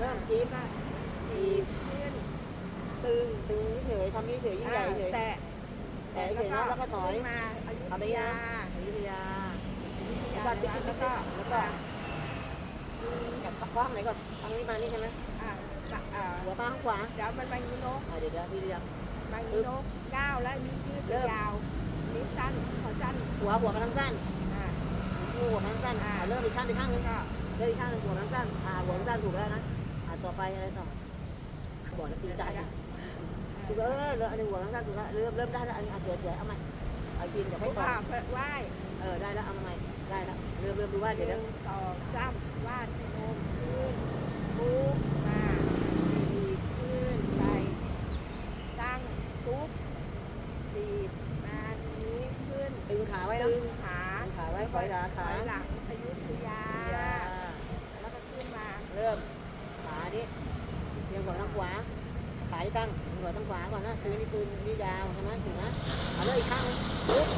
ไหมอ้าวเริ่มจี๊บสี่ขึ้นตึงตึงเฉยๆทำเฉยๆยิ่งใหญ่เฉย แต่ๆแต่เฉยๆนะแล้วก็ถอยมาอยุทำธไปยายาอยุธยาอยุธแล้วยาก็ติ๊กติ๊กแล้วติ๊กก็แล้วก็กับข้างไหนก่อนทางนี้มานี่ใช่ไหมอ่าอ่าหัวป้าข้างขวาเดี๋ยวมันมายีนกอ่าเดี๋ยวเดี๋ยวทีเดียวมายีนกก้าวแล้วมียืดเริ่มยาวมีสั้นขอสั้น หัวหัวกำลังสั้นอ่าหัวกำลังสั้นอ่าเริ่มอีกข้างอีกข้างนึงก็เริ่มอีกข้างนึงหัวกำลังสั้นอ่าหัวกำลังสั้นถูกแล้วนะอ่า ต่อไปอะไรต่อบอกแล้วจริงใจถูกแล้วเออเริ่มอันนี้หัวกำลังสั้นถูกแล้วเริ่มเริ่มได้แล้วอันนี้อะเสือเสือเอาใหม่เอากินเดี๋ยวให้ผู้ต่อข่าวไหว้เออได้แล้วเอามาใหม่ได้แล้วเริ่มเริ่มดูว่าหเดี๋ยวเดี๋ยวนึ่งสองสามวาดโน้มขึ้นปุ๊บมาดีดขึ้นไปตั้งปุ๊บดีดมาทีนี้ขึ้น ตึงขาไว้นะ ดึงขา ดึงขาไว้ถอยหลัง ถ ขา อยหลังอยุธยา อย่า แล้วก็ขึ้นมา เริ่มขานี่เรียงหัวทางขวาขาที่ตั้งหัวทางขวาก่อนนะ ซื้อนี่ปืนนี่ยาวใช่ไหมถูกไหมเอาเลยอีกข้างนึงปึ๊บ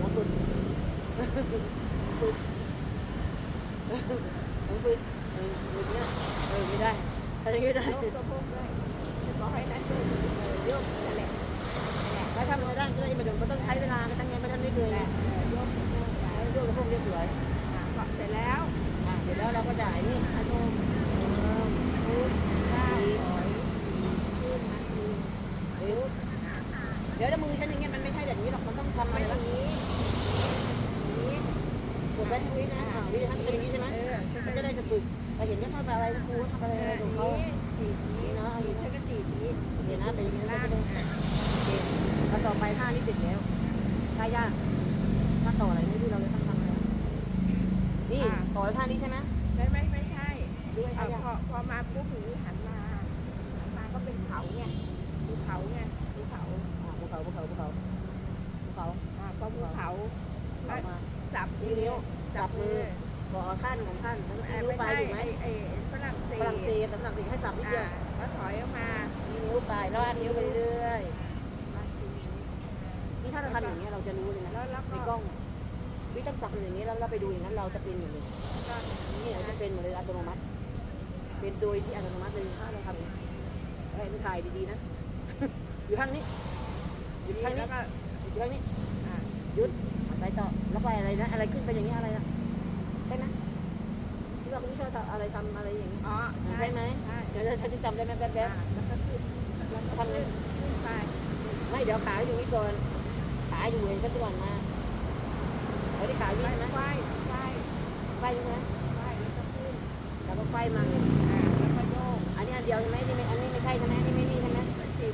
ลองฝึกฝึกลองฝึกเออฝึกเนี้ยเออไม่ได้ถ้าอย่างนี้ได้ยกสะโพกด้วยบอกให้นั่นด้วยเออยกนั่นแหละถ้าทำไม่ได้ก็ได้ไม่ต้องต้องใช้เวลาไม่ต้งไงไม่ต้องนิดเลยแหละเออโยกสะโพกยกกระพงเรียบร้อยเสร็จแล้วเสร็จแล้วเราก็จ่ายนี่อารมณ์เริ่มปุ๊บก้าวถอยขึ้นมาที เดี๋ยวเดี๋ยวถ้ามือฉันอย่างเงี้ยมันไม่ใช่แบบนี้หรอก มันต้องทำอะไรแล้ย่าวงนี้อย่างนี้กดไว้ทั้งวินะอ่าวิธีทั้งเป็นอย่างนี้ใช่ไหมมันจะได้จะฝึกเราเห็นก็ทำอะไรครูทำอะไรอะไรอของเขาตีนี้เนาะตีเธอก็ตีนี้เดี๋ยวนะเป็นอย่างนี้ล่างได้อะโอเคแล้วต่อไปท่านี้เสร็จแล้วท่ายากท่าต่ออะไรนี่ที่เราจะต้องทำอะไรนี่ต่อท่านี้ใช่ไหมไม่ไม่ไม่ใช่ด้วยเอาท่ายากพอพอมาปุ๊บอย่างนี้หันมาหันมาก็เป็นเขาไงภู เขาไงภูเขาอ่าภูเขาภูเขาภูเขาภูเขาอ่าพอภูเขาออกมา จับชี้นิ้วจับมือ ขอท่านของท่านทั้งชี้นิ้วไปถูกไหมไอ้ไอ้ฝรั่งเศสฝรั่งเศสแต่ฝรั่งเศสให้สับนิดเดียวอ่าแล้วถอยออกมาชี้นิ้วไปลอดนิ้วไปเรื่อยมาชี้นิ้วๆนี่ถ้าเราทำอย่างนี้ยเราจะรู้เลยนะแล้วแล้วในก็กล้องวิต้องจับอย่างนี้แล้วเราไปดูอย่างนั้นเราจะเป็นอยู่เลยก็นี่เราจะเป็นหมดเลยอัตโนมัติ เป็นโดยที่อัตโนมัติเลยถ้าเราทำอย่างนี้เอ้ยมันถ่ายดีๆนะ อยู่ข้างนี้อยู่ข้างนี้แล้วก็อยู่ข้างนี้อ่าหยุดไปต่อแล้วไปอะไรนะอะไรขึ้นไปอย่างนี้อะไรนะใช่ไหมที่เราไม่ชอบทำอะไรทำอะไรอย่างนี้อ๋อใช่ไหมใช่เดี๋ยวฉันจะจำได้ไหมแป๊บอ่าแล้วก็ขึ้นแล้วก็ทำไงขึ้นไปๆไม่เดี๋ยวขาอยู่นี่ก่อนขาอยู่เองก็ก่อนมาเอาที่ขาอยู่ไปใช่ไหมไหว้ไหว้ไปใช่ไหมไหว้แล้วก็ขึ้นแล้วก็ไฟมาอ่าแล้วก็โยกอันนี้อันเดียวใช่ไหมนี่ไม่อันนี้ไม่ใช่ใช่ไหมนี่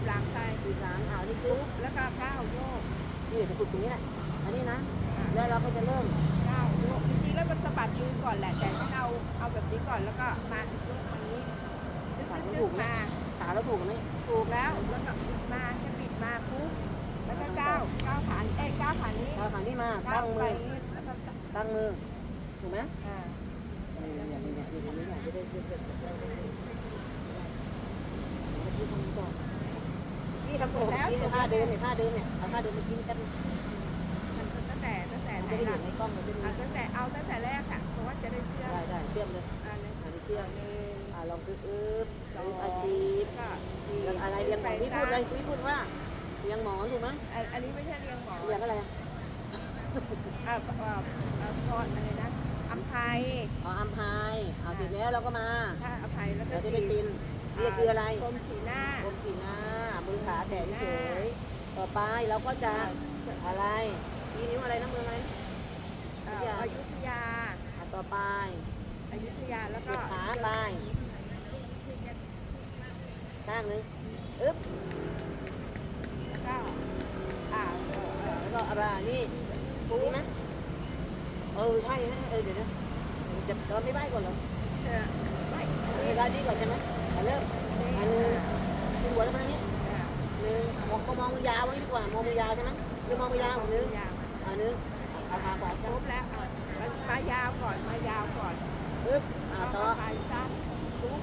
บหลังไปอีกหลังอ่าวนี่คือแล้วก็ก้าวโยกนี่จะฝึกตรงนี้แหละอันนี้นะอ่าแล้วเราก็จะเริ่มก้าวโยกจริงๆแล้วมันสะบัดมือก่อนแหละแต่ให้เอาเอาแบบนี้ก่อนแล้วก็มาโยกมานี้ดึ๊ขาดจะๆถูกๆไหมมาขาเราถูกไหมถูกแล้วแล้วก็บิดมาจะบิดมาปุ๊บแล้วก็ก้าวก้าวขาเอ้ยก้าวขานี้เอาขานี่มาก้าตั้วงไปมือแล้วก็ตั้งมือถูกไหมอ่าเออเนี่ยเนี่ยเนี่ยทำนี้เนี่ยจะได้เสร็จได้ได้ได้พี่ทำก่อนพี่ ทำก่อนนี่ท่าเดินเนี่ยท่าเดินเนี่ยเอาท่าเดินมากินกันมันตั้งแต่ตั้งแต่มันไหนจะได้ล่ะเห็นในกล้องมันจะอะได้ตั้งแต่เอาตั้งแต่แรกค่ะเพราะว่าจะได้เชื่อได้ได้เชื่อมเลยอ่าหนึ่งอันนี้เชื่อมหนึ่งอ่าลองคืออึ๊บสออึ๊งบอาจีบก็ดีแล้วอะไรเรียงหมอนพี่พูดเลยพี่พูดว่าเรียงหมอนถูกไหมอันอันนี้ไม่ใช่เรียงหมอเรียงอะไรอะอ่าอ่าอ่าพรอะไรนะอัมภัยอ๋ออัมพายเอาเสร็จแล้วเราก็มาถ้าอภัยแล้วก็เดี๋ยวจะได้ปิน นี่คืออะไรกรมสีหน้า กลมสีหน้า มือขาแตะเฉยต่อไปเราก็จะอะไรชี้นิ้วอะไรนะมืออะไรเอ่ออยุธยาอะต่อไปอยุธยาแล้วเหก็ยียดขาไปข้างนึงอึ๊บแล้วก็อ่าเออเออแล้วก็อะไรนี่ปูไหมเออใช่ไหมเออเดี๋ยวนะจะเราไม่ใบก่อนเหรอเออไม่เวลาดีก่อนใช่ไหมอะ เริ่มอันนึงดูหัวแล้วมานี้อ่าหนึ่งมองก็มองยาวไว้ดีกว่ามองยาวใช่ไหมหรือมองยาวหนึ่งอ่าหนึ่งเอาขาขวา ค จั ร บบ แล้วอะมันมายาวก่อนมายาวก่อน ปึ๊บอ่า แล้ว ต่อ ก็ไปสั้นปุ๊บ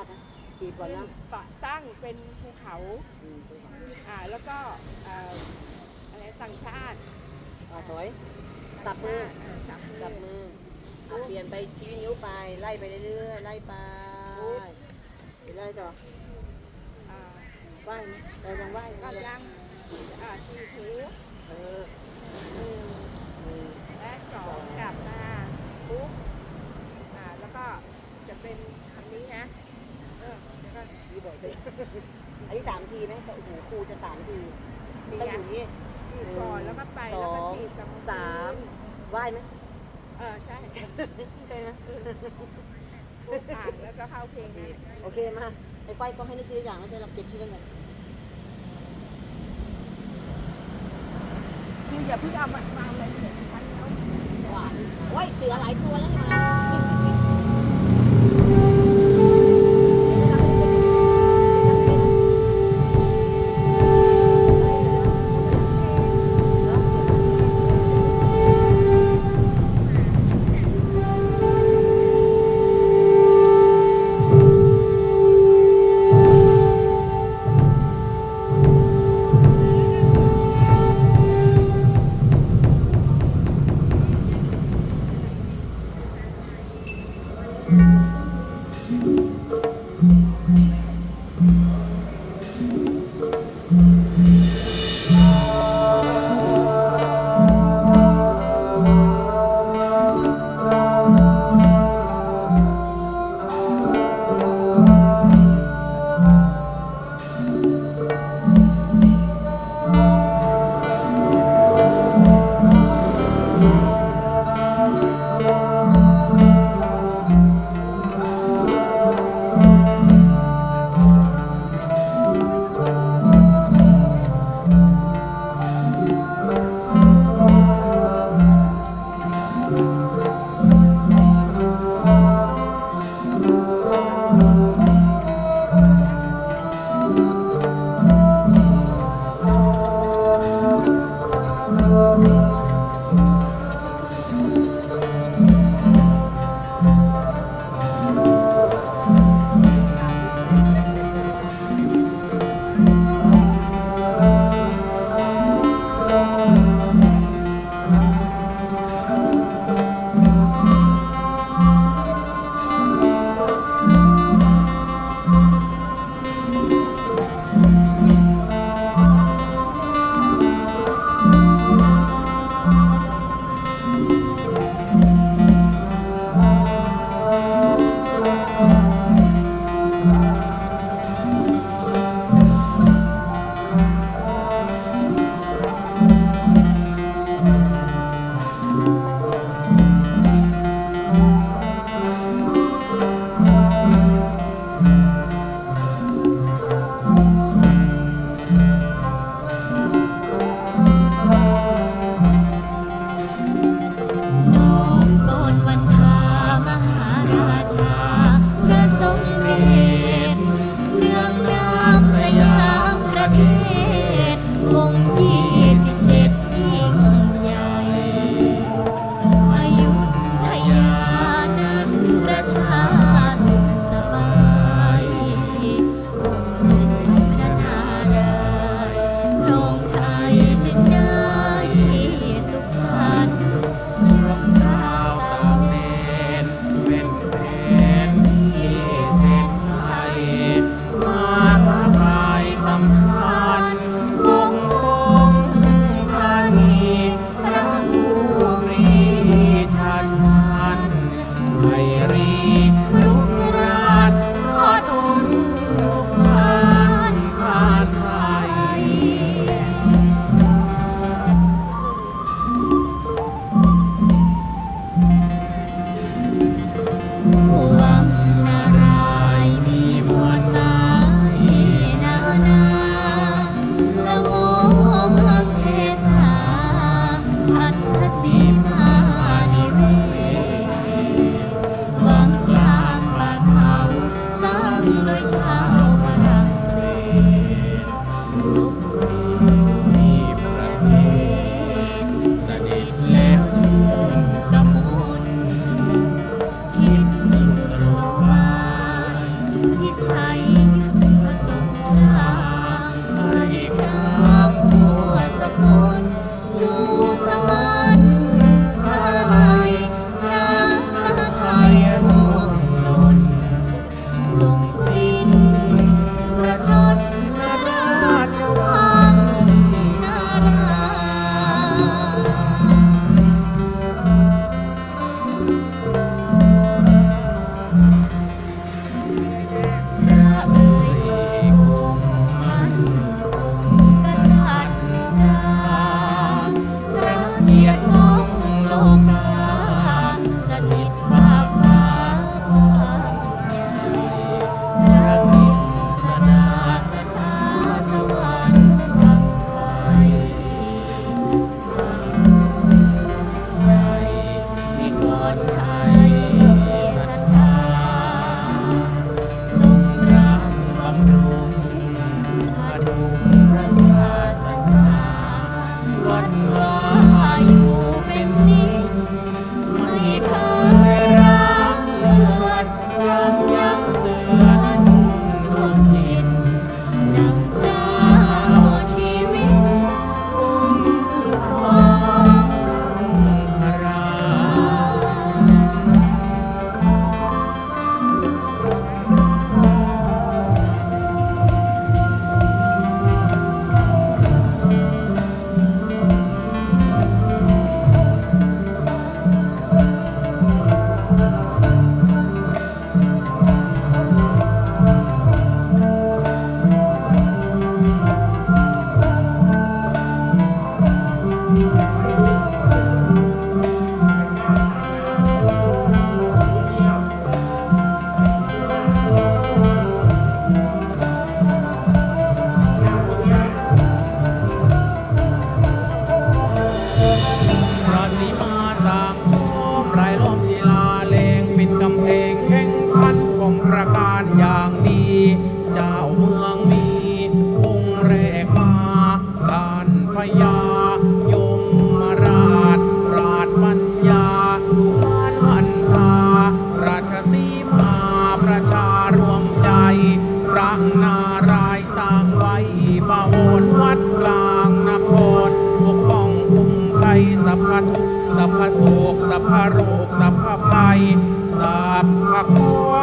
าตินะจีบก่อนนะ เกาะตั้งเป็นภูเขา อืมไปก่อนอ่าแล้วก็เอ่ออะไรต่างชาติอ่าถอยสับมือเสับมือจับมืออะเปลี่ยนไปชี้นิ้วไป ไล่ไปเรื่อยๆไล่ไปเดี๋ยวไล่ต่ออ่าไหว้ไหมเรายังไหว้ก็ไหมยังอ่าที่ถือเออหนึ่งหนึ่งและสองกลับมาปุ๊บอ่าแล้วก็จะเป็นอันนี้นะเออแล้วก็ชี้บ่อยเลย อันนี้สามทีไหมโอ้โหครูจะสามทีมีต้องออันยู่นี่ที่ก่อนแล้วก็ไปแล้วก็จีบกับมือสามไหว้ไหมเออใช่ใช่ไหมปุ๊บอ่านแล้วก็เข้าเพลงนั้นโอเคมาไอ้ก้อยก็ให้นึกทีละอย่างไม่ใช่เราเก็บชื่อกันหมดคืออย่าเพิ่งเอามามาอะไรเห็นฉันแล้วหวานโอ้ยเสือหลายตัวแล้วนี่ม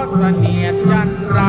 เสนียดจันไร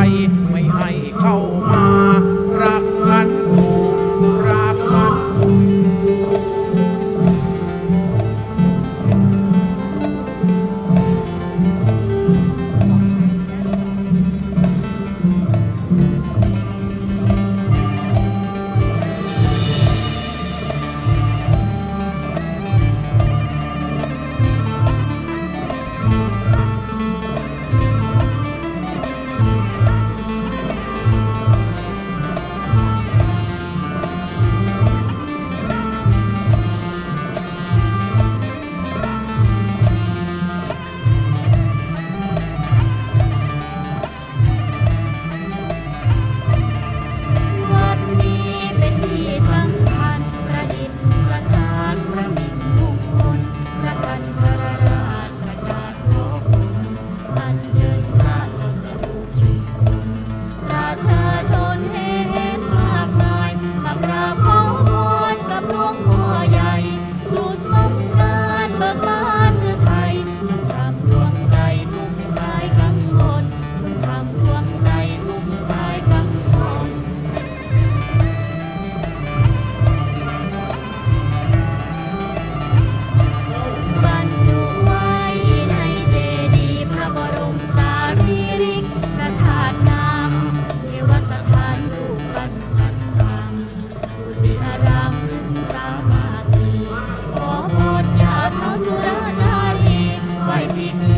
I need.